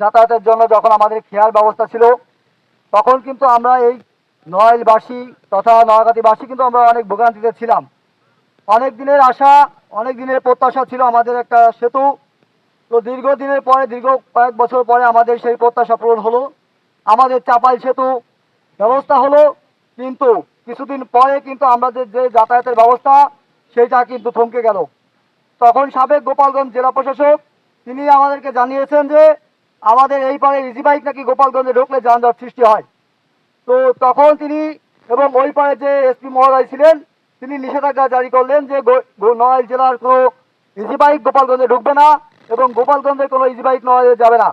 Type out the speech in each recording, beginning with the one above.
যাতায়াতের জন্য যখন আমাদের খেয়াল ব্যবস্থা ছিল, তখন কিন্তু আমরা এই নয়লবাসী তথা নয়াগাতিবাসী কিন্তু আমরা অনেক ভোগান্তিতে ছিলাম। অনেক দিনের আশা, অনেক দিনের প্রত্যাশা ছিল আমাদের একটা সেতু। তো দীর্ঘদিনের পরে, দীর্ঘ কয়েক বছর পরে আমাদের সেই প্রত্যাশা পূরণ হলো। আমাদের চাপাই সেতু ব্যবস্থা হলো, কিন্তু কিছুদিন পরে কিন্তু আমাদের যে যাতায়াতের ব্যবস্থা সেইটা কিন্তু থমকে গেল। তখন সাবেক গোপালগঞ্জ জেলা প্রশাসক, তিনি আমাদেরকে জানিয়েছেন যে আমাদের এই পারে ইজি বাইক নাকি গোপালগঞ্জে ঢুকলে যানজট সৃষ্টি হয়। তো তখন তিনি এবং ওই পারে যে এসপি মহোদয় ছিলেন, তিনি নিষেধাজ্ঞা জারি করলেন যে নড়াইল জেলার কোনো ইজি বাইক গোপালগঞ্জে ঢুকবে না এবং গোপালগঞ্জের কোনো ইজি বাইক যাবে না।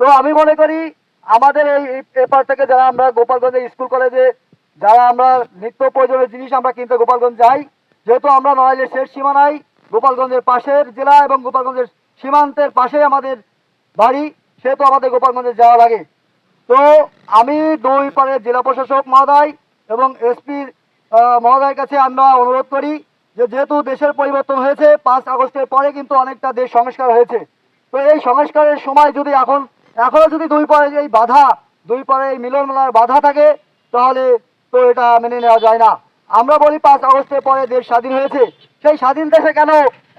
তো আমি মনে করি আমাদের এই এপার থেকে যারা আমরা গোপালগঞ্জে স্কুল কলেজে, যারা আমরা নিত্য প্রয়োজনীয় জিনিস আমরা কিনতে গোপালগঞ্জ যাই, যেহেতু আমরা নড়াইলের শেষ সীমানায় গোপালগঞ্জের পাশের জেলা এবং গোপালগঞ্জের সীমান্তের পাশে আমাদের বাড়ি সেহেতু আমাদের গোপালগঞ্জে যাওয়া লাগে তো আমি দুই পারের জেলা প্রশাসক মহোদয় এবং এসপির মহোদয়ের কাছে আমরা অনুরোধ করি যে যেহেতু দেশের পরিবর্তন হয়েছে, পাঁচ আগস্টের পরে কিন্তু অনেকটা দেশ সংস্কার হয়েছে। তো এই সংস্কারের সময় যদি এখন এখনও যদি দুই পারে এই বাধা, দুই পারে এই মিলন মেলার বাধা থাকে, তাহলে তো এটা মেনে নেওয়া যায় না। আমরা বলি পাঁচ আগস্টের পরে দেশ স্বাধীন হয়েছে। সেই স্বাধীন দেশে কেন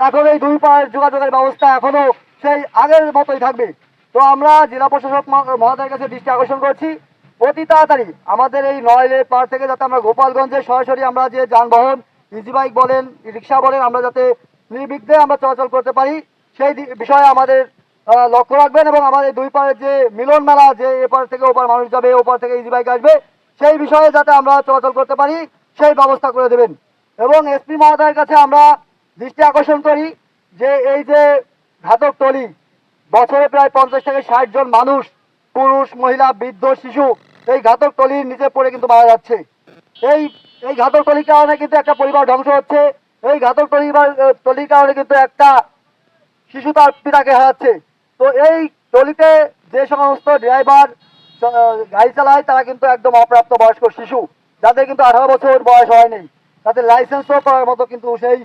এখন এই দুই পায়ের যোগাযোগের ব্যবস্থা এখনও সেই আগের মতোই থাকবে? তো আমরা জেলা প্রশাসক মহ- মহোদয়ের কাছে দৃষ্টি আকর্ষণ করছি। অতি তাড়াতাড়ি আমাদের এই নয়লের পার থেকে যাতে আমরা গোপালগঞ্জে সরাসরি আমরা যে যানবাহন ইজি বাইক বলেন, রিক্সা বলেন, আমরা যাতে নির্বিঘ্নে আমরা চলাচল করতে পারি, সেই বিষয়ে আমাদের লক্ষ্য রাখবেন এবং আমাদের দুই পারের যে মিলন মেলা, যে এপার থেকে ওপার মানুষ যাবে ওপার থেকে ইজি বাইক আসবে, সেই বিষয়ে যাতে আমরা চলাচল করতে পারি, সেই ব্যবস্থা করে দেবেন। এবং এসপি মহোদয়ের কাছে আমরা দৃষ্টি আকর্ষণ করি যে এই যে ঘাতক টলি বছরে প্রায় পঞ্চাশ থেকে ষাট জন মানুষ, পুরুষ, মহিলা, বৃদ্ধ, শিশু এই ঘাতক টলির নিচে পড়ে কিন্তু মারা যাচ্ছে। এই এই ঘাতক টলির কারণে কিন্তু একটা পরিবার ধ্বংস হচ্ছে। এই ঘাতক পরিবার টলির কারণে কিন্তু একটা শিশু তার পিতাকে হারাচ্ছে। তো এই টলিতে যে সমস্ত ড্রাইভার গাড়ি চালায়, তারা কিন্তু একদম অপ্রাপ্ত বয়স্ক শিশু। যাদের কিন্তু আঠারো বছর বয়স হয়নি। তাদের লাইসেন্সও করার মতো কিন্তু সেই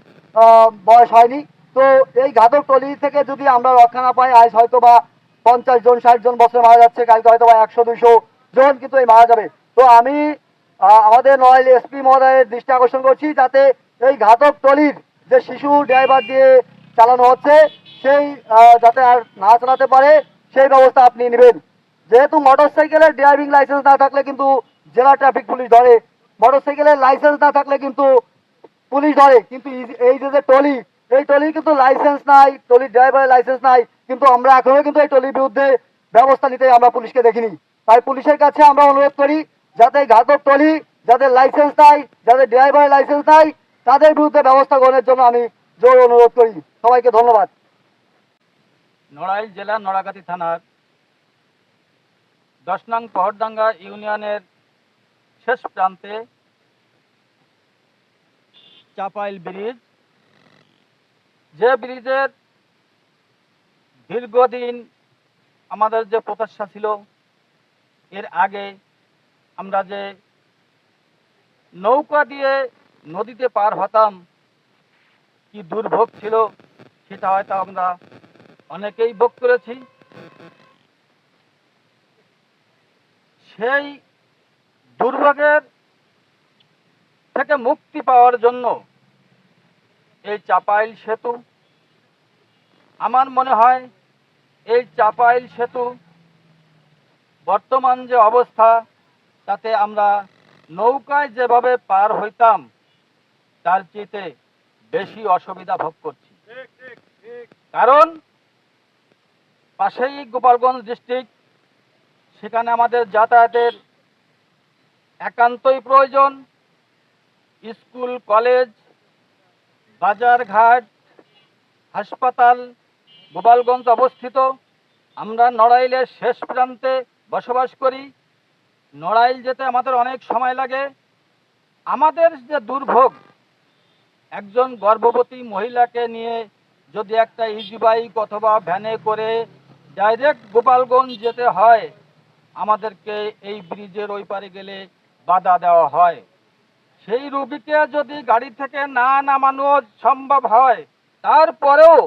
বয়স হয়নি। তো এই ঘাতক টলি থেকে যদি আমরা রক্ষা না পাই, আজ হয়তো বা পঞ্চাশ জন, ষাট জন বছর মারা যাচ্ছে, কালকে হয়তো বা একশো দুশো জন কিন্তু এই মারা যাবে। তো আমি আমাদের নয় এসপি মহোদয়ের দৃষ্টি আকর্ষণ করছি যাতে এই ঘাতক টলির যে শিশু ড্রাইভার দিয়ে চালানো হচ্ছে, সেই যাতে আর না চালাতে পারে, সেই ব্যবস্থা আপনি নেবেন। যেহেতু মোটরসাইকেলের ড্রাইভিং লাইসেন্স না থাকলে কিন্তু জেলা ট্রাফিক পুলিশ ধরে। মোটরসাইকেলের লাইসেন্স না থাকলে কিন্তু পুলিশ ধরে। কিন্তু এই যে যে টলি এই টলির কিন্তু লাইসেন্স নাই, টলির ড্রাইভারের লাইসেন্স নাই, কিন্তু আমরা এখনও কিন্তু এই টলির বিরুদ্ধে ব্যবস্থা নিতে আমরা পুলিশকে দেখিনি। তাই পুলিশের কাছে আমরা অনুরোধ করি, যাতে ঘাতক টলি, যাদের লাইসেন্স নাই, যাদের ড্রাইভারের লাইসেন্স নাই, তাদের বিরুদ্ধে ব্যবস্থা গ্রহণের জন্য আমি জোর অনুরোধ করি। সবাইকে ধন্যবাদ। নড়াইল জেলা নড়াগাতি থানার দশ নং পহরডাঙ্গা ইউনিয়নের শেষ প্রান্তে চাপাইল ব্রিজ যে ব্রিজের দীর্ঘদিন আমাদের যে প্রত্যাশা ছিল, এর আগে আমরা যে নৌকা দিয়ে নদীতে পার হতাম, কি দুর্ভোগ ছিল সেটা হয়তো আমরা অনেকেই ভোগ করেছি। সেই দুর্ভোগের থেকে মুক্তি পাওয়ার জন্য এই চাপাইল সেতু। আমার মনে হয় এই চাপাইল সেতু বর্তমান যে অবস্থা, তাতে আমরা নৌকায় যেভাবে পার হইতাম, তার চেয়ে বেশি অসুবিধা ভোগ করছি। কারণ পাশেই গোপালগঞ্জ ডিস্ট্রিক্ট, সেখানে আমাদের যাতায়াতের একান্তই প্রয়োজন। স্কুল, কলেজ বাজার ঘাট হাসপাতাল গোপালগঞ্জ অবস্থিত। আমরা নড়াইলের শেষ প্রান্তে বসবাস করি। নড়াইল যেতে আমাদের অনেক সময় লাগে। আমাদের যে দুর্ভোগ, একজন গর্ভবতী মহিলাকে নিয়ে যদি একটা ইজি বাইক অথবা ভ্যানে করে ডাইরেক্ট গোপালগঞ্জ যেতে হয়, আমাদেরকে এই ব্রিজের ওই পারে গেলে বাধা দেওয়া হয়। সেই রুগীকে যদি গাড়ি থেকে না নামানো সম্ভব হয়, তারপরেও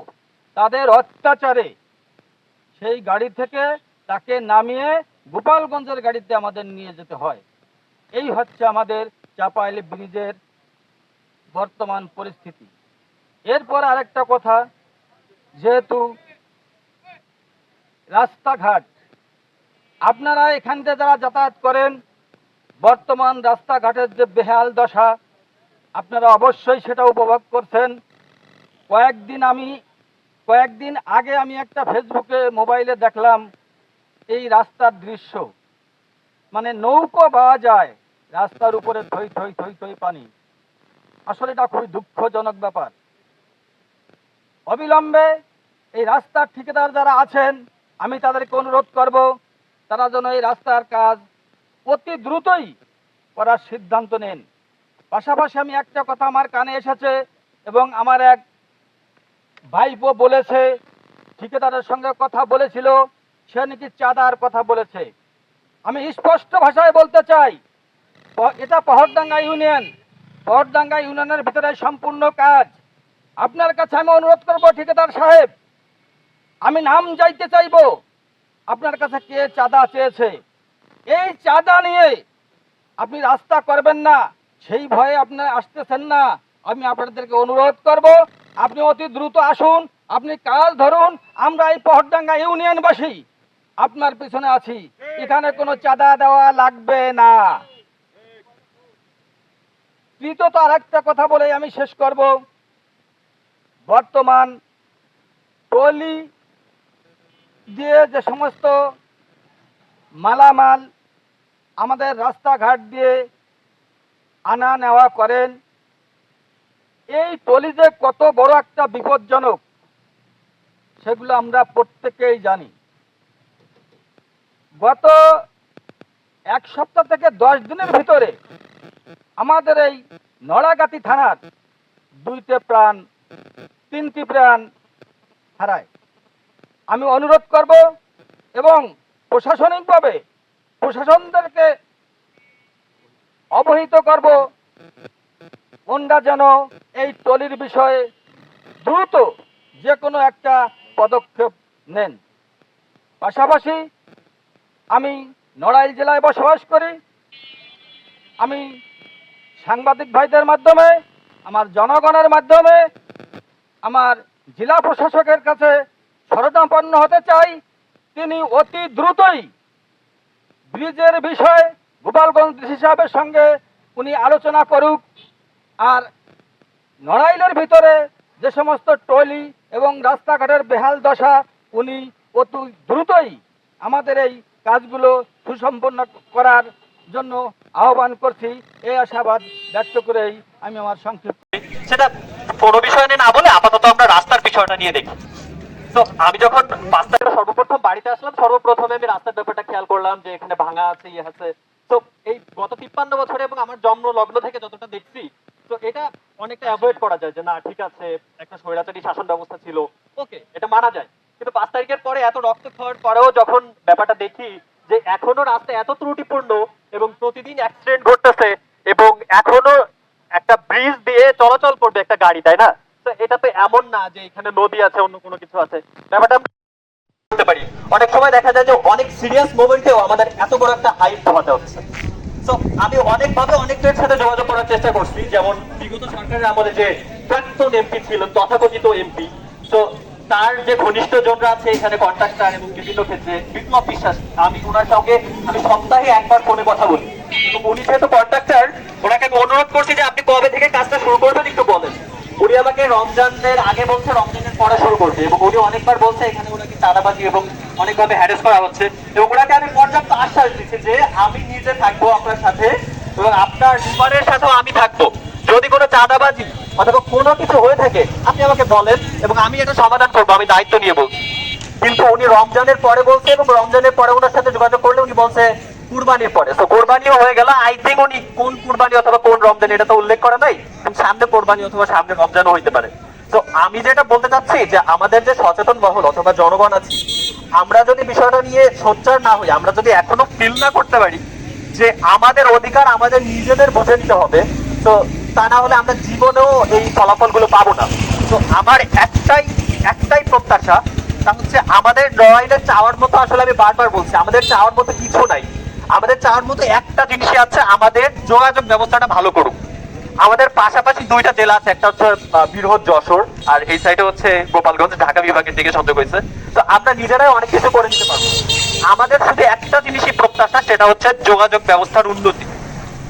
তাদের অত্যাচারে সেই গাড়ি থেকে তাকে নামিয়ে গোপালগঞ্জের গাড়িতে আমাদের নিয়ে যেতে হয়। এই হচ্ছে আমাদের চাপাইল ব্রিজের বর্তমান পরিস্থিতি। এরপর আরেকটা কথা, যেহেতু রাস্তাঘাট, আপনারা এখান থেকে যারা যাতায়াত করেন বর্তমান রাস্তাঘাটের যে বেহাল দশা, আপনারা অবশ্যই সেটা উপভোগ করছেন। কয়েকদিন আমি, কয়েকদিন আগে আমি একটা ফেসবুকে, মোবাইলে দেখলাম এই রাস্তার দৃশ্য। মানে নৌকো পাওয়া যায়, রাস্তার উপরে থই থই থই থই পানি। আসলে এটা খুবই দুঃখজনক ব্যাপার। অবিলম্বে এই রাস্তার ঠিকাদার যারা আছেন, আমি তাদেরকে অনুরোধ করব, তারা যেন এই রাস্তার কাজ অতি দ্রুতই করার সিদ্ধান্ত নেন। পাশাপাশি আমি একটা কথা আমার কানে এসেছে এবং আমার এক ভাইপো বলেছে, ঠিকাদারের সঙ্গে কথা বলেছিল, সে নাকি চাঁদার কথা বলেছে। আমি স্পষ্ট ভাষায় বলতে চাই এটা পহরডাঙ্গা ইউনিয়ন। পহরডাঙ্গা ইউনিয়নের ভিতরে সম্পূর্ণ কাজ। আপনার কাছে আমি অনুরোধ করব, ঠিকাদার সাহেব। আমি নাম যাইতে চাইব। আপনার কাছে কে চাঁদা চেয়েছে? এই চাঁদা নিয়ে আপনি রাস্তা করবেন না, সেই ভয়ে আপনার আসতেছেন না। আমি আপনাদেরকে অনুরোধ করব, আপনি অতি দ্রুত আসুন, আপনি কাজ ধরুন, আমরা এই পহরডাঙ্গা ইউনিয়নবাসী আপনার পিছনে আছি। এখানে কোনো চাঁদা দেওয়া লাগবে না। তৃতীয়ত আর একটা কথা বলে আমি শেষ করব। বর্তমান টলি দিয়ে যে সমস্ত মালামাল আমাদের রাস্তাঘাট দিয়ে আনা নেওয়া করেন। এই টলি যে কত বড় একটা বিপজ্জনক, সেগুলো আমরা প্রত্যেকেই জানি। গত এক সপ্তাহ থেকে দশ দিনের ভিতরে আমাদের এই নড়াগাতি থানার দুইটি প্রাণ, তিনটি প্রাণ হারায়। আমি অনুরোধ করব এবং প্রশাসনিকভাবে প্রশাসনদেরকে অবহিত করব। ওনরা যেন এই টলির বিষয়ে দ্রুত যে কোনো একটা পদক্ষেপ নেন। পাশাপাশি আমি নড়াইল জেলায় বসবাস করি। আমি সাংবাদিক ভাইদের মাধ্যমে, আমার জনগণের মাধ্যমে, আমার জেলা প্রশাসকের কাছে শরণাপন্ন হতে চাই। তিনি অতি দ্রুতই ব্রিজের বিষয়ে গোপালগঞ্জ হিসাবের সঙ্গে উনি আলোচনা করুক। আর নড়াইলের ভিতরে যে সমস্ত টলি এবং রাস্তাঘাটের বেহাল দশা উনি অতি দ্রুতই আমাদের এই কাজগুলো সুসম্পন্ন করার জন্য আহ্বান করছি। এই আশাবাদ ব্যক্ত করেই আমি আমার সংক্ষিপ্ত সেটা কোনো বিষয় নিয়ে না বলে আপাতত আমরা রাস্তার বিষয়টা নিয়ে দেখি। আমি যখন পাঁচ সর্বপ্রথম বাড়িতে আসলাম, সর্বপ্রথমে আমি রাস্তার ব্যাপারটা খেয়াল করলাম যে এখানে ভাঙা আছে ইয়ে আছে। তো এই গত তিপ্পান্ন বছরে এবং আমার জন্ম লগ্ন থেকে যতটা দেখছি তো এটা অনেকটা অ্যাভয়েড করা যায় যে, না, ঠিক আছে, একটা স্বৈরাচারী শাসন ব্যবস্থা ছিল, ওকে, এটা মানা যায়। কিন্তু পাঁচ তারিখের পরে এত রক্ত খাওয়ার পরেও যখন ব্যাপারটা দেখি যে, এখনও রাস্তা এত ত্রুটিপূর্ণ এবং প্রতিদিন অ্যাক্সিডেন্ট ঘটতেছে এবং এখনও একটা ব্রিজ দিয়ে চলাচল করবে একটা গাড়ি, তাই না? এটা তো এমন না যে এখানে নদী আছে, অন্য কোনো কিছু আছে। ব্যাপারটা করতে পারি। অনেক সময় দেখা যায় যে অনেক সিরিয়াস মোমেন্টেও আমাদের এত বড় একটা হাইপ হচ্ছে। তো আমি অনেকভাবে সাথে যোগাযোগ করার চেষ্টা করছি। যেমন বিগত সরকারের যে প্রাক্তন এমপি ছিল, তথাকথিত এমপি তো তার যে ঘনিষ্ঠ জনরা আছে, এখানে কন্ট্রাক্টর এবং বিভিন্ন ক্ষেত্রে বিপ্লব বিশ্বাস, আমি ওনার সঙ্গে আমি সপ্তাহে একবার ফোনে কথা বলি। উনি যেহেতু কন্ট্রাক্টর ওনাকে আমি অনুরোধ করছি যে আপনি কবে থেকে কাজটা শুরু করবেন একটু বলেন। উনি আমাকে রমজানের আগে বলছে, রমজানের পরে শুরু করছে এবং উনি অনেকবার বলছে, এখানে ওনাকে চাঁদাবাজি এবং অনেকভাবে হ্যারেস করা হচ্ছে। এবং ওনাকে আমি পর্যাপ্ত আশ্বাস দিচ্ছি যে আমি নিজে থাকব আপনার সাথে এবং আপনার লিবারের সাথেও আমি থাকব। যদি কোনো চাঁদাবাজি অথবা কোনো কিছু হয়ে থাকে, আপনি আমাকে বলেন এবং আমি এটা সমাধান করব, আমি দায়িত্ব নিয়ে বলছি। কিন্তু উনি রমজানের পরে বলছে এবং রমজানের পরে ওনার সাথে যোগাযোগ করলে উনি বলছে, কুরবানির পরে। তো কোরবানিও হয়ে গেল। আই থিঙ্ক উনি কোন কুরবানি অথবা কোন রমজান, এটা তো উল্লেখ করা নাই। সামনে কোরবানি অথবা সামনে রমজানও হইতে পারে। তো আমি যেটা বলতে চাচ্ছি যে আমাদের যে সচেতন মহল অথবা জনগণ আছে, আমরা যদি বিষয়টা নিয়ে সোচ্চার না হই, আমরা যদি এখনও ফিল না করতে পারি যে আমাদের অধিকার আমাদের নিজেদের বুঝে নিতে হবে, তো তা না হলে আমরা জীবনেও এই ফলাফলগুলো পাবো না। তো আমার একটাই একটাই প্রত্যাশা, তা হচ্ছে আমাদের নড়াইলের চাওয়ার মতো আসলে আমি বারবার বলছি, আমাদের চাওয়ার মতো কিছু নাই। আমাদের চাওয়ার মতো একটা জিনিসই আছে, আমাদের যোগাযোগ ব্যবস্থাটা ভালো করুক। আমাদের পাশাপাশি দুইটা জেলা আছে, একটা হচ্ছে বীরভূম যশোর আর এই সাইডে হচ্ছে গোপালগঞ্জ, ঢাকা বিভাগের দিকে সংযোগ হয়েছে। তো আমরা নিজেরাই অনেক কিছু করে নিতে পারব। আমাদের শুধু একটা জিনিসই প্রত্যাশা, সেটা হচ্ছে যোগাযোগ ব্যবস্থার উন্নতি।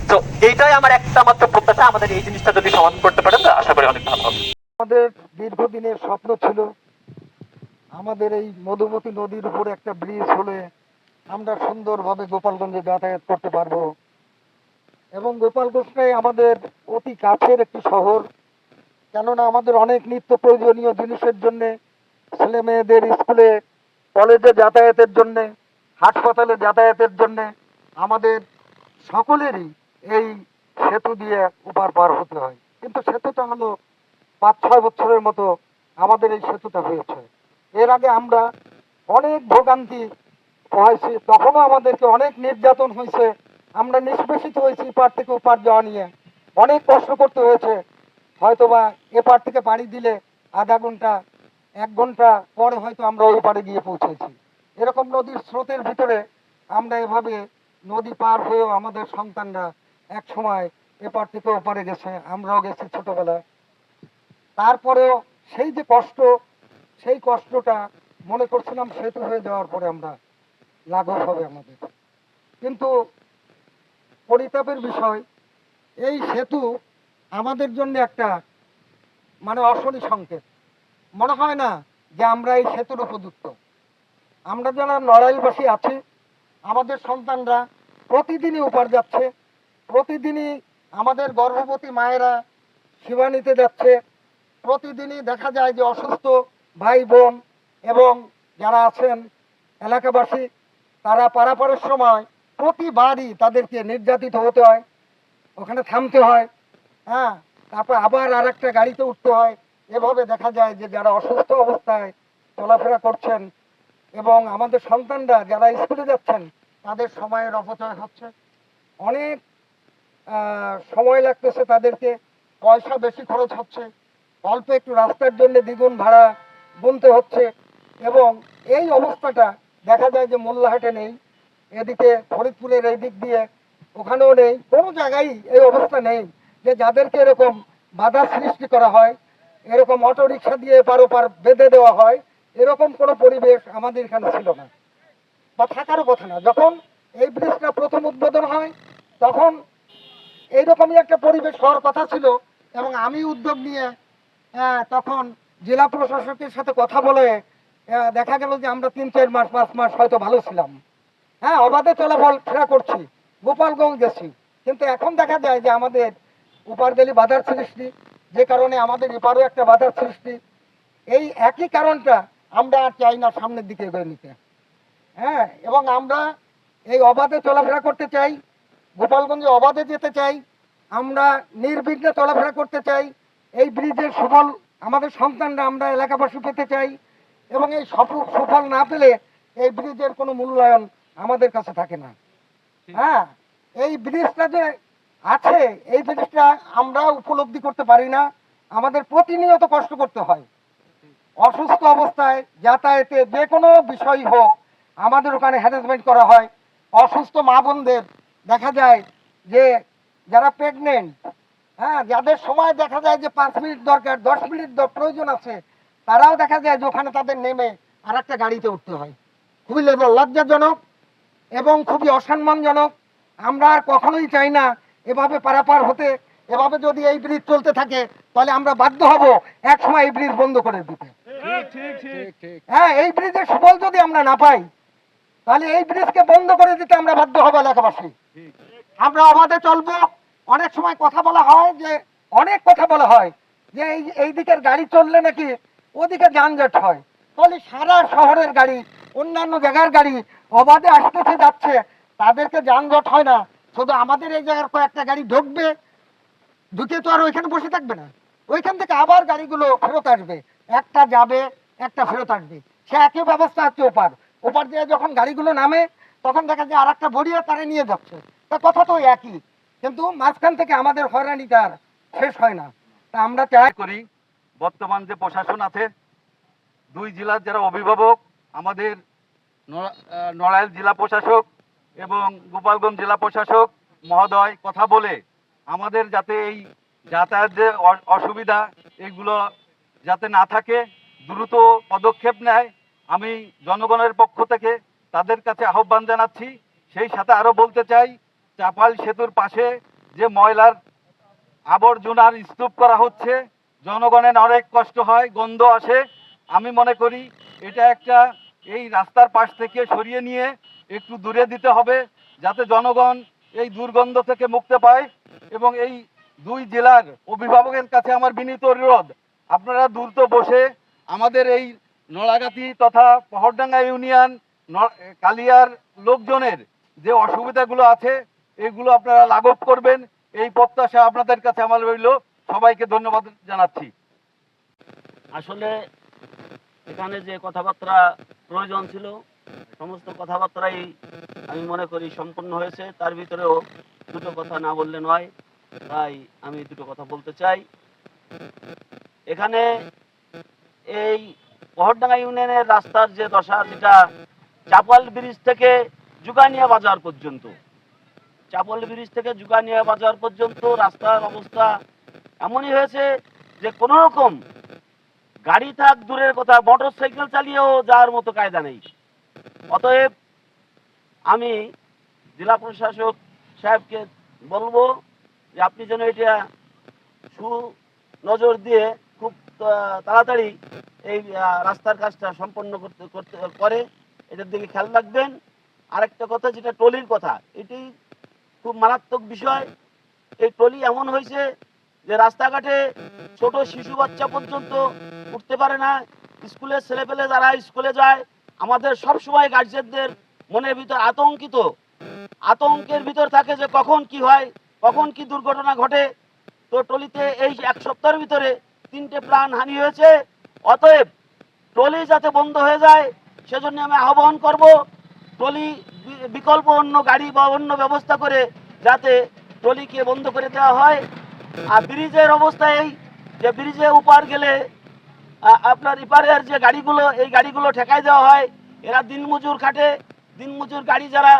তো এইটাই আমার একটা মাত্র প্রত্যাশা, আমাদের এই জিনিসটা যদি সমাধান করতে পারেন আশা করি অনেক ভালো হবে। আমাদের দীর্ঘদিনের স্বপ্ন ছিল, আমাদের এই মধুমতি নদীর উপরে একটা ব্রিজ হলে আমরা সুন্দরভাবে গোপালগঞ্জে যাতায়াত করতে পারব। এবং গোপালগঞ্জটাই আমাদের অতি কাছের একটি শহর। কেননা আমাদের অনেক নিত্য প্রয়োজনীয় জিনিসের জন্যে, ছেলে মেয়েদের স্কুলে, কলেজে যাতায়াতের জন্যে, হাসপাতালে যাতায়াতের জন্যে আমাদের সকলেরই এই সেতু দিয়ে উপার পার হতে হয়। কিন্তু সেতুটা হলো পাঁচ, ছয় বছরের মতো আমাদের এই সেতুটা হয়েছে। এর আগে আমরা অনেক ভোগান্তি হয়েছে তখনও আমাদেরকে অনেক নির্যাতন হয়েছে। আমরা নিষ্পেষিত হয়েছি এপার থেকে ওপার যাওয়া নিয়ে। অনেক কষ্ট করতে হয়েছে। হয়তোবা এপার থেকে পাড়ি দিলে আধা ঘণ্টা, এক ঘণ্টা পরে হয়তো আমরা ওই পাড়ে গিয়ে পৌঁছেছি। এরকম নদীর স্রোতের ভিতরে আমরা এভাবে নদী পার হয়েও আমাদের সন্তানরা এক সময় এপার থেকে ওপারে গেছে, আমরাও গেছি ছোটবেলায়। তারপরেও সেই যে কষ্ট, সেই কষ্টটা মনে করছিলাম সেতু হয়ে যাওয়ার পরে আমরা লাঘব হবে আমাদের। কিন্তু পরিতাপের বিষয়। এই সেতু আমাদের জন্য একটা মানে অশনি সংকেত। মনে হয় না যে আমরা এই সেতুর উপযুক্ত। আমরা যারা নড়াইলবাসী আছি, আমাদের সন্তানরা প্রতিদিনই উপার যাচ্ছে, প্রতিদিনই আমাদের গর্ভবতী মায়েরা শিবানিতে যাচ্ছে, প্রতিদিনই দেখা যায় যে অসুস্থ ভাই, বোন এবং যারা আছেন এলাকাবাসী, তারা পারাপারের সময় প্রতিবারই তাদেরকে নির্যাতিত হতে হয়, ওখানে থামতে হয় হ্যাঁ তারপর আবার আর একটা গাড়িতে উঠতে হয়। এভাবে দেখা যায় যে যারা অসুস্থ অবস্থায় চলাফেরা করছেন এবং আমাদের সন্তানরা যারা স্কুলে যাচ্ছেন, তাদের সময়ের অপচয় হচ্ছে। অনেক সময় লাগতেছে তাদেরকে, পয়সা বেশি খরচ হচ্ছে, অল্প একটু রাস্তার জন্য দ্বিগুণ ভাড়া গুনতে হচ্ছে এবং এই অবস্থাটা দেখা যায় যে মোল্লাহাটে নেই। এদিকে ফরিদপুরের এই দিক দিয়ে, ওখানেও নেই, কোনো জায়গায় এই অবস্থা নেই যে যাদেরকে এরকম বাধা সৃষ্টি করা হয়, এরকম অটো রিক্সা দিয়ে এপার ওপার বেঁধে দেওয়া হয়, এরকম কোনো পরিবেশ আমাদের এখানে ছিল না। বা থাকারও কথা না, যখন এই ব্রিজটা প্রথম উদ্বোধন হয়, তখন এইরকমই একটা পরিবেশ হওয়ার কথা ছিল এবং আমি উদ্যোগ নিয়ে তখন জেলা প্রশাসকের সাথে কথা বলে দেখা গেল যে আমরা তিন, চার মাস, পাঁচ মাস হয়তো ভালো ছিলাম। হ্যাঁ অবাধে চলাফল ফেরা করছি। গোপালগঞ্জ গেছি। কিন্তু এখন দেখা যায় যে আমাদের উপার উপারদেলি বাধার সৃষ্টি, যে কারণে আমাদের এপারও একটা বাধার সৃষ্টি, এই একই কারণটা আমরা আর চাই না সামনের দিকে এগিয়ে নিতে। হ্যাঁ এবং আমরা এই অবাধে চলাফেরা করতে চাই, গোপালগঞ্জে অবাধে যেতে চাই, আমরা নির্বিঘ্নে চলাফেরা করতে চাই, এই ব্রিজের সুফল, আমাদের সন্তানরা আমরা এলাকাবাসী পেতে চাই, এবং এই সফল সুফল না পেলে এই ব্রিজের কোনো মূল্যায়ন আমাদের কাছে থাকে না। হ্যাঁ এই ব্রিজটা যে আছে এই জিনিসটা আমরা উপলব্ধি করতে পারি না। আমাদের প্রতিনিয়ত কষ্ট করতে হয়। অসুস্থ অবস্থায় যাতায়াতে যে কোনো বিষয় হোক আমাদের ওখানে হ্যারাসমেন্ট করা হয়। অসুস্থ মা বোনদের দেখা যায় যে যারা প্রেগনেন্ট হ্যাঁ যাদের সময় দেখা যায় যে পাঁচ মিনিট দরকার দশ মিনিট প্রয়োজন আছে তারাও দেখা যায় যে ওখানে তাদের নেমে আর একটা গাড়িতে উঠতে হয়। খুবই লজ্জাজনক। এবং খুবই অসম্মানজনক। আমরা আর কখনোই চাই না এভাবে পারাপার হতে এভাবে যদি এই ব্রিজ চলতে থাকে তাহলে আমরা বাধ্য হব এক সময় এই ব্রিজ বন্ধ করে দিতে। হ্যাঁ এই ব্রিজের সুফল যদি আমরা না পাই তাহলে এই ব্রিজকে বন্ধ করে দিতে আমরা বাধ্য হব এলাকাবাসী। আমরা অবাধে চলবো। অনেক সময় কথা বলা হয় যে অনেক কথা বলা হয় যে এই এই দিকের গাড়ি চললে নাকি ওদিকে যানজট হয়। তাহলে সারা শহরের গাড়ি অন্যান্য জায়গার গাড়ি অবাধে আসতেছে, যাচ্ছে। তাদেরকে যানজট হয় না। শুধু আমাদের এই জায়গার কয়েকটা গাড়ি ঢুকবে, ঢুকে তো আর ওইখানে বসে থাকবে না। ওইখান থেকে আবার গাড়িগুলো ফেরত আসবে। একটা যাবে, একটা ফেরত আসবে। সে একই ব্যবস্থা হচ্ছে ওপার। ওপার দিয়ে যখন গাড়িগুলো নামে, তখন দেখা যায় আর একটা বড়িয়া তারা নিয়ে যাচ্ছে। তা কথা তো একই। কিন্তু মাঝখান থেকে আমাদের হয়রানিটা আর শেষ হয় না। তা আমরা চাই করি বর্তমান যে প্রশাসন আছে, দুই জেলার যারা অভিভাবক, আমাদের নড়াইল জেলা প্রশাসক এবং গোপালগঞ্জ জেলা প্রশাসক মহোদয় কথা বলে আমাদের যাতে এই যাতায়াত যে অসুবিধা এইগুলো যাতে না থাকে, দ্রুত পদক্ষেপ নেয়। আমি জনগণের পক্ষ থেকে তাদের কাছে আহ্বান জানাচ্ছি। সেই সাথে আরও বলতে চাই চাপাল সেতুর পাশে যে ময়লার আবর্জনার স্তূপ করা হচ্ছে, জনগণের অনেক কষ্ট হয়, গন্ধ আসে। আমি মনে করি এটা একটা এই রাস্তার পাশ থেকে সরিয়ে নিয়ে একটু দূরে দিতে হবে যাতে জনগণ এই দুর্গন্ধ থেকে মুক্তি পায় এবং এই দুই জেলার অভিভাবকের কাছে আমার বিনীত অনুরোধ, আপনারা দ্রুত বসে আমাদের এই নড়াগাতি তথা পহরডাঙ্গা ইউনিয়ন কালিয়ার লোকজনের যে অসুবিধাগুলো আছে, এগুলো আপনারা লাঘব করবেন। এই প্রত্যাশা আপনাদের কাছে আমার রইল। সবাইকে ধন্যবাদ জানাচ্ছি। আসলে এখানে যে কথাবার্তা প্রয়োজন ছিল। সমস্ত কথাবার্তাই আমি মনে করি সম্পূর্ণ হয়েছে। তার ভিতরেও দুটো কথা না বললে নয়, তাই আমি দুটো কথা বলতে চাই। এখানে এই পহরডাঙ্গা ইউনিয়নের রাস্তার যে দশা, যেটা চাপাল ব্রিজ থেকে জুগানিয়া বাজার পর্যন্ত। চাপাল ব্রিজ থেকে জুগানিয়া বাজার পর্যন্ত রাস্তার অবস্থা এমনই হয়েছে যে কোনো রকম গাড়ি থাক, দূরের কথা মোটর সাইকেল চালিয়েও যাওয়ার মতো কায়দা নেই। অতএব আমি জেলা প্রশাসক সাহেবকে বলব যে আপনি যেন এটা সু নজর দিয়ে খুব তাড়াতাড়ি এই রাস্তার কাজটা সম্পন্ন করতে করতে, করে। এটার দিকে খেয়াল রাখবেন। আরেকটা কথা যেটা টলির কথা, এটি খুব মারাত্মক বিষয়। এই টলি এমন হয়েছে যে রাস্তাঘাটে ছোট শিশু বাচ্চা পর্যন্ত উঠতে পারে না। স্কুলের ছেলেপেলে যারা স্কুলে যায়, আমাদের সব সময় গার্জেনদের মনের ভিতর আতঙ্কিত। আতঙ্কের ভিতর থাকে যে কখন কি হয়, কখন কি দুর্ঘটনা ঘটে। তো টলিতে এই এক সপ্তাহের ভিতরে তিনটে প্রাণ হানি হয়েছে। অতএব টলি যাতে বন্ধ হয়ে যায়, সেজন্য আমি আহ্বান করব টলি বিকল্প অন্য গাড়ি বা অন্য ব্যবস্থা করে যাতে টলিকে বন্ধ করে দেওয়া হয়। আর ব্রিজের অবস্থা এই, যে ব্রিজে উপার গেলে আপনার রিপারের যে গাড়িগুলো, এই গাড়িগুলো ঠেকাই দেওয়া হয়। এরা দিনমজুর খাটে। দিনমজুর গাড়ি যারা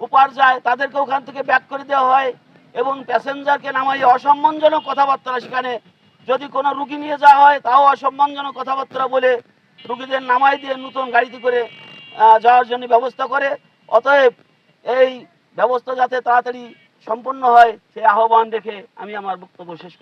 উপার যায়, তাদেরকে ওখান থেকে ব্যাক করে দেওয়া হয় এবং প্যাসেঞ্জারকে নামাই অসম্মানজনক কথাবার্তা সেখানে। যদি কোনো রুগী নিয়ে যাওয়া হয়, তাও অসম্মানজনক কথাবার্তা বলে রুগীদের নামাই দিয়ে নতুন গাড়িতে করে যাওয়ার জন্য ব্যবস্থা করে। অতএব এই ব্যবস্থা যাতে তাড়াতাড়ি সম্পন্ন হয় সেই আহ্বান রেখে আমি আমার বক্তব্য শেষ